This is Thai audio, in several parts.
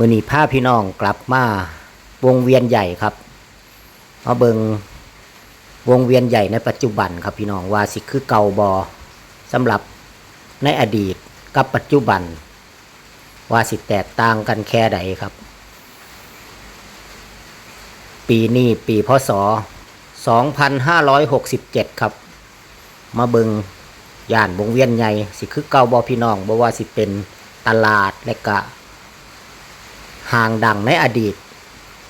มื่อนีพาพี่น้องกลับมาวงเวียนใหญ่ครับมาเบิงวงเวียนใหญ่ในปัจจุบันครับพี่น้องว่าสิคือเก่าบอสำหรับในอดีตกับปัจจุบัน ว่าสิแตกต่างกันแค่ใดครับ ปีนี้ปีพศ 2567 ครับ มาเบิงย่านวงเวียนใหญ่สิคือเก่าบอพี่น้องบ่ว่าสิเป็นตลาดและกะ ห่างดังในอดีต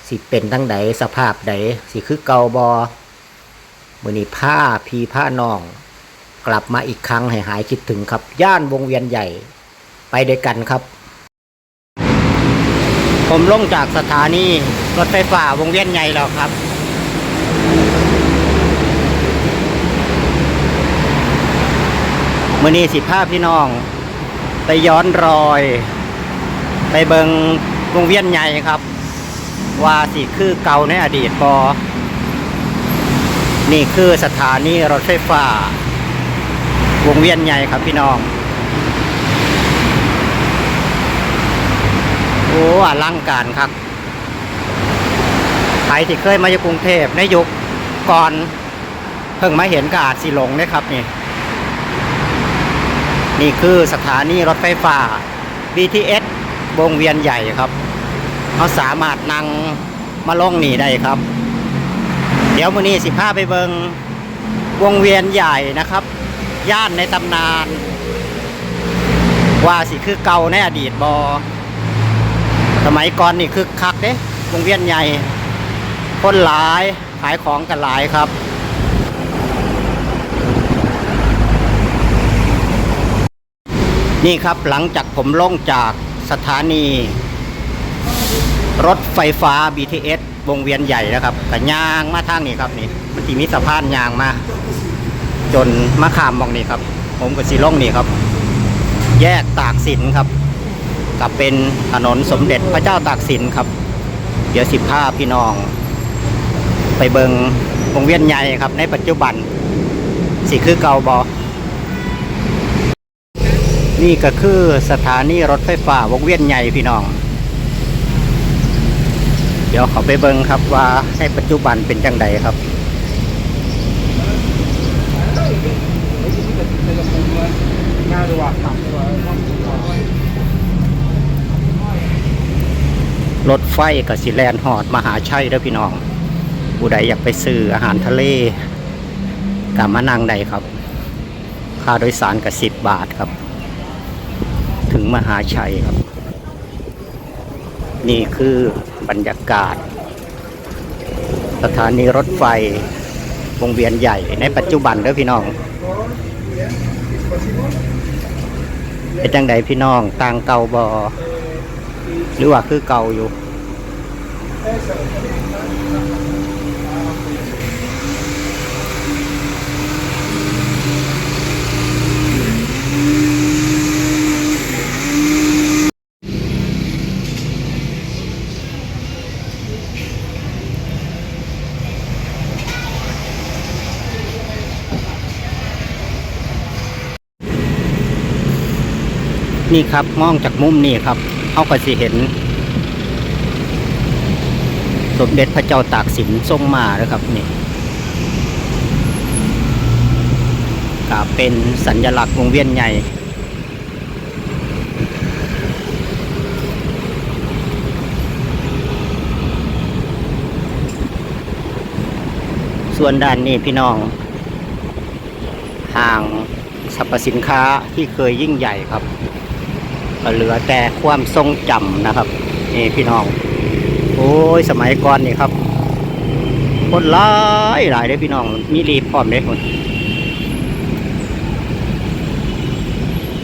สิเป็นทั้งใดสภาพใดสิคือเกาบอมือนี้ผ้าพีผ้าน้อง กลับมาอีกครั้งให้หายคิดถึงครับ ย่านวงเวียนใหญ่ไปด้วยกันครับ ผมลงจากสถานีรถไฟฟ้าวงเวียนใหญ่แล้วครับมือนี้สิภาพพี่น้อง ไปย้อนรอย ไปเบิง วงเวียนใหญ่ครับ ว่าสิคือเก่าในอดีตบอนี่คือสถานีรถไฟฟ้า วงเวียนใหญ่ครับพี่น้อง โอ้อลังการครับใครที่เคยมาอยู่กรุงเทพในยุคก่อนเพิ่งมาเห็นกอาจสิหลงนะครับนี่ นี่คือสถานีรถไฟฟ้า BTS วงเวียนใหญ่ครับเขาสามารถนั่งมาล่องหนีได้ครับ เดี๋ยวมื้อนี้สิพาไปเบิงวงเวียนใหญ่นะครับ ย่านในตำนาน ว่าสิคือเก่าในอดีตบอสมัยก่อนนี่คือคักเด้วงเวียนใหญ่คนหลายขายของกันหลายครับนี่ครับหลังจากผมลงจาก สถานี รถไฟฟ้า BTS วงเวียนใหญ่นะครับกับยางมาทางนี้ครับนี่มันทีมีสะพานยางมา จนมาขามมองนี่ครับ ผมกับสีล่องนี่ครับ แยกตากสินครับกับเป็นถนนสมเด็จพระเจ้าตากสินครับ เดี๋ยวสิบห้าพี่น้อง ไปเบิงวงเวียนใหญ่ครับ ในปัจจุบันสิคือเก่าบอ นี่ก็คือสถานีรถไฟฟ้าวงเวียนใหญ่พี่น้อง เดี๋ยวเขาไปเบิ่งครับว่าในปัจจุบันเป็นจังใดครับ รถไฟกับสิแลนหอดมหาชัยเด้อพี่น้องผู้ใดอยากไปซื้ออาหารทะเลกามานั่งใดครับ ค่าโดยสารกับสิบบาทครับ มหาชัยครับ นี่คือบรรยากาศ สถานีรถไฟวงเวียนใหญ่ในปัจจุบันเด้อพี่น้องเป็นจังใดพี่น้องต่างเก่าบอหรือว่าคือเก่าอยู่ นี่ครับมองจากมุมนี่ครับเขาก็สิเห็น สมเด็จพระเจ้าตากสินทรงมาแล้วครับนี่ก็เป็นสัญลักษณ์วงเวียนใหญ่ส่วนด้านนี้พี่น้องห่างสรรพสินค้าที่เคยยิ่งใหญ่ครับ ก็เหลือแต่ความทรงจำนะครับ นี่พี่น้อง โอ้ยสมัยก่อนนี่ครับ คนหลายหลายเลยพี่น้อง มีรีบพร้อมเลยคน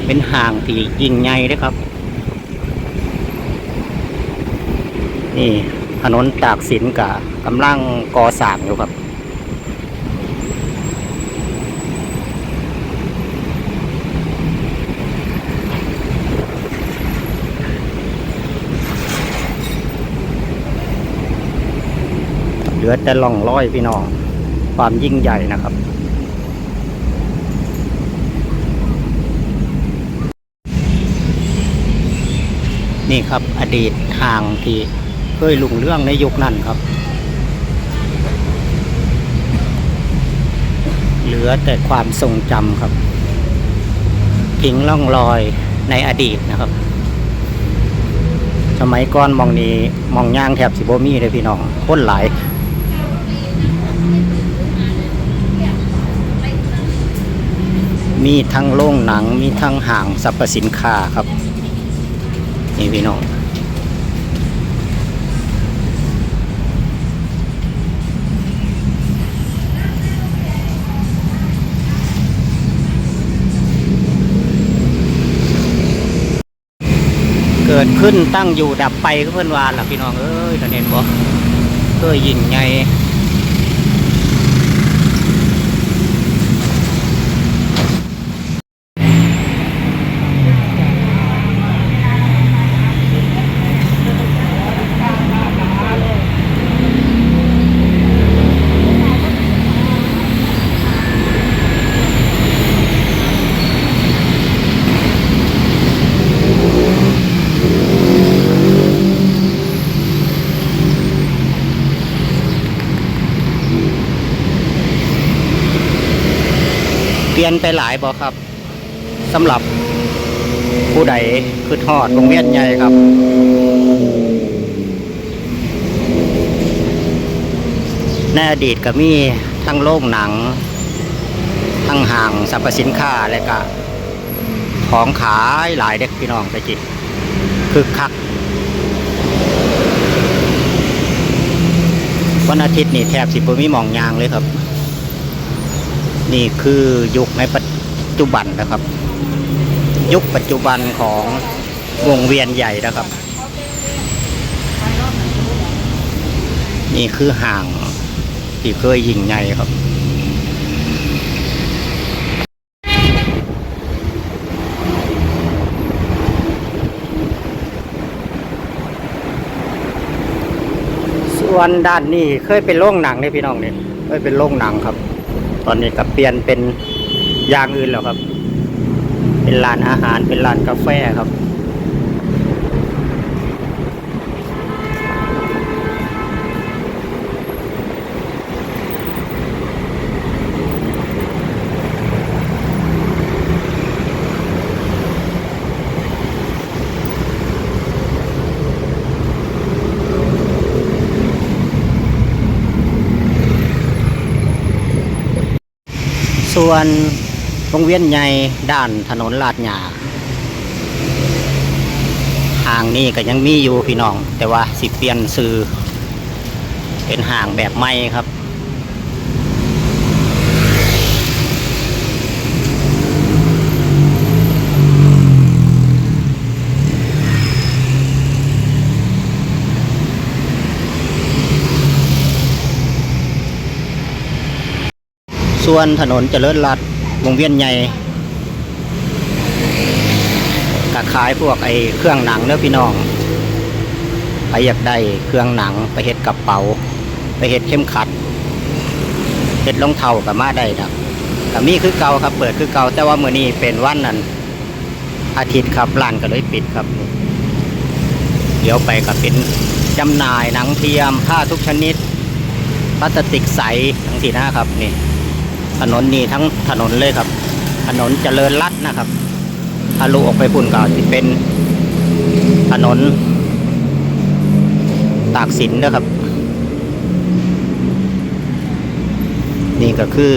เป็นห่างที่ยิ่งใหญ่เลยครับ นี่ถนนตากสินกับกำลังก่อสร้างอยู่ครับ ลือแต่ล่องร้อยพี่น้อง ความยิ่งใหญ่นะครับ นี่ครับอดีตห่างที่เคยลุงเรื่องในยุคนั้นครับ เหลือแต่ความทรงจำครับทิ้งล่องรอยในอดีตนะครับ สมัยก่อนมองนี้มองย่างแถบสิบมีเลยพี่น้องคนหลาย มีทั้งโรงหนัง มีทั้งห้างสรรพสินค้าครับ นี่พี่น้องเกิดขึ้นตั้งอยู่ดับไปก็เพื่อนวานล่ะพี่น้องเอ้ยตอนเห็นบ่เคยยิงไง ลี่ยนไปหลายบ่ครับสำหรับผู้ใดคือทอดวงเวียนใหญ่ครับ ในอดีตก็มีทั้งโรงหนัง ทั้งห้างสรรพสินค้าและก็ของขายหลายเด็กพี่น้องไปจิคือคัก วันอาทิตย์นี่แทบสิบมีหมองยางเลยครับ นี่คือยุคในปัจจุบันนะครับ ยุคปัจจุบันของวงเวียนใหญ่นะครับ นี่คือห่างที่เคยยิงใหญ่ครับส่วนด้านนี้เคยเป็นโรงหนังเนี่ยพี่น้องเนี่ยเคยเป็นโรงหนังครับ ตอนนี้ก็เปลี่ยนเป็นอย่างอื่นแล้วครับ เป็นร้านอาหารเป็นร้านกาแฟครับ ส่วนวงเวียนใหญ่ด้านถนนลาดหยาห่างนี้ก็ยังมีอยู่พี่น้อง แต่ว่าสิเปลี่ยนซื้อเป็นห่างแบบไม่ครับ ส่วนถนนเจริญรัตวงเวียนใหญ่ก็ขายพวกไอ้เครื่องหนังเนื้อพี่น้องใครอยากได้เครื่องหนังไปเฮ็ดกระเป๋า ไปเฮ็ดเข้มขัดเฮ็ดรองเท้ากับมาได้นะก็มีคือเก่าครับ เปิดคือเก่าแต่ว่ามื้อนี้เป็นวันนั้นอาทิตย์ครับร้านก็เลยปิดครับ เดี๋ยวไปก็เป็นจำหน่ายหนังเทียมผ้าทุกชนิดพลาสติกใสทั้งที่นะครับนี่ ถนนนี้ทั้งถนนเลยครับ ถนนเจริญรัตน์นะครับทะลุออกไปพุ่นก็จะเป็นถนน ตากสินนะครับ นี่ก็คือ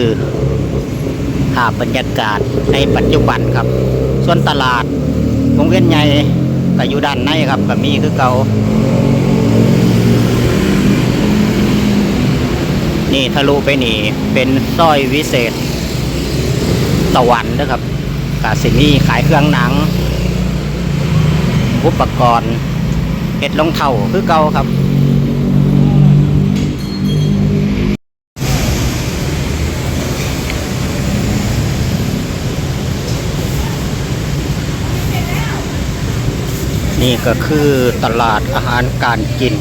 ภาพบรรยากาศในปัจจุบันครับ ส่วนตลาดวงเวียนใหญ่ก็อยู่ด้านในครับก็มีคือเก่า นี่ทะลุไปนี่ เป็นสร้อยวิเศษ สวรรค์นะครับกาสิมี่ขายเครื่องหนัง อุปกรณ์เห็ดรองเท้าคือเก่าครับนี่ก็คือตลาดอาหารการกิน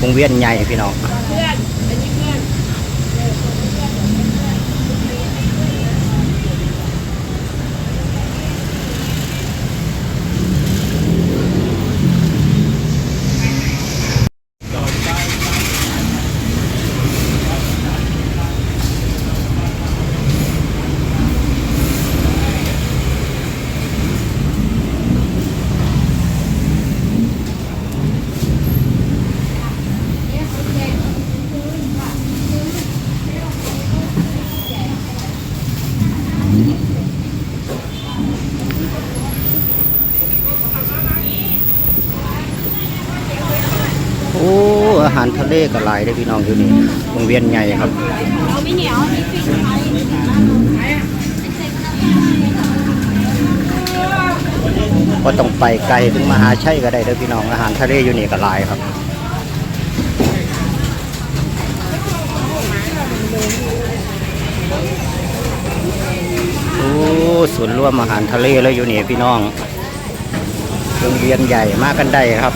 วงเวียนใหญ่พี่น้อง อาหารทะเลก็หลายได้พี่น้องอยู่นี่วงเวียนใหญ่ครับเราไม่เหนียวอันนี้ฟิกไทยก็ต้องไปไกลถึงมหาชัยก็ได้เด้อพี่น้องอาหารทะเลอยู่นี่ก็หลายครับโอ้ศูนย์รวมอาหารทะเลเลยอยู่นี่พี่น้องโรงเรียนใหญ่มากกันได้ครับ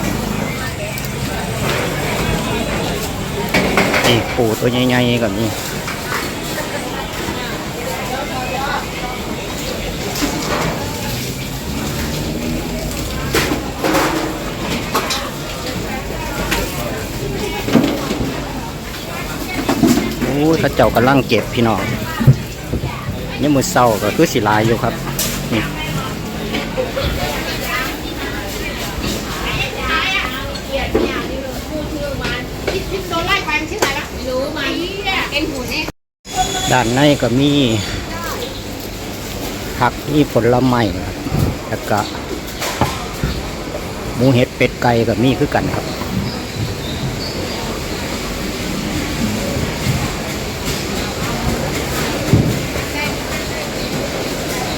นี่ปูตัวใหญ่ๆกับนี่โอ้ยเขาเจ้ากำลังเก็บพี่น้องนี่มือเศร้าก็คือสิลายอยู่ครับ นี่ โดนไล่ไปมันชื่ออะไรวะไม่รู้มันเป็นหูเนี่ย ด้านในก็มีผักมีผลไม้ครับแล้วก็หมูเห็ดเป็ดไก่ก็มีคือกันครับ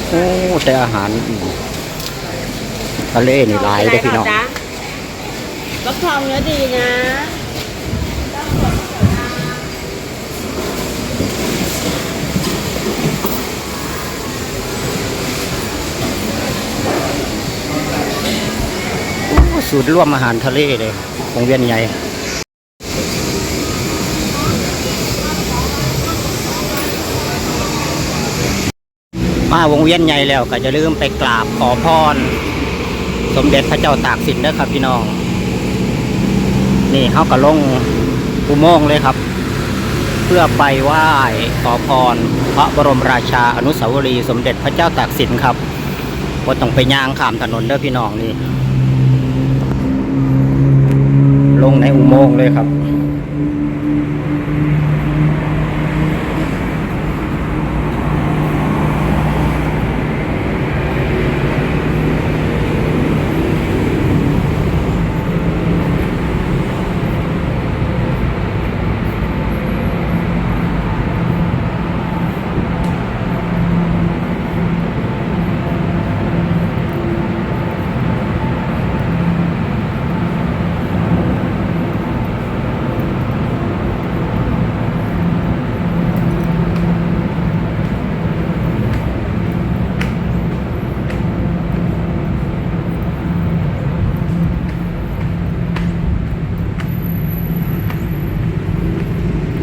โอ้แต่อาหารอืมทะเลนี่หลายเลยพี่น้องฟักทองเนื้อดีนะ สูตรร่วมอาหารทะเลเลยวงเวียนใหญ่มาวงเวียนใหญ่แล้วก็จะลืมไปกราบขอพร สมเด็จพระเจ้าตากสินเด้อครับพี่น้อง นี่เขาก็ลงอุโมงค์เลยครับ เพื่อไปไหว้ขอพร พระบรมราชาอนุสาวรีย์สมเด็จพระเจ้าตากสินครับว่าต้องไปย่างข้ามถนนเด้อพี่น้องนี่ ลงในอุโมงค์เลยครับ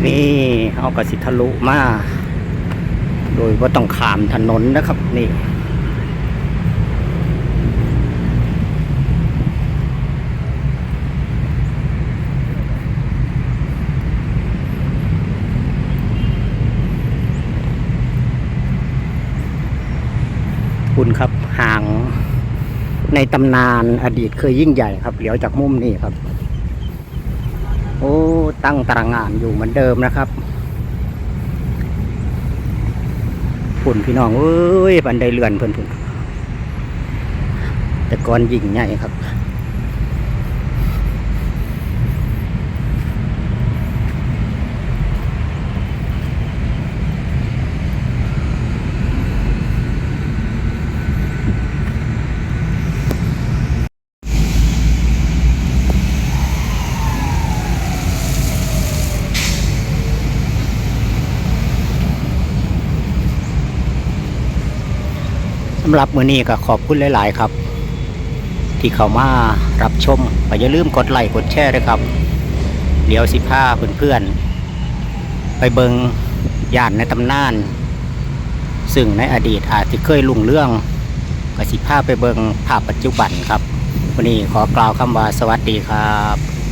นี่เอา กระสิทะลุมา โดยว่าต้องขามถนนนะครับนี่คุณครับห่างในตำนานอดีตเคยยิ่งใหญ่ครับเหลียวจากมุมนี้ครับ โอ้ ตั้งตารางงานอยู่เหมือนเดิมนะครับ พุ่นพี่น้องเอ้ยบันไดเลื่อนเพิ่นพุ่นแต่ก่อนยิ่งใหญ่ครับ สำหรับมือนี้ก็ขอบคุณหลาย ๆ ครับ ที่เข้ามารับชมอย่าลืมกดไลค์กดแชร์ด้วยครับเดี๋ยวสิพาเพื่อนๆไปเบิงย่านในตำนาน ซึ่งในอดีตอาจจะเคยลุ่งเรื่องก็สิพาไปเบิงภาพปัจจุบันครับวันนี้ขอกล่าวคำว่าสวัสดีครับ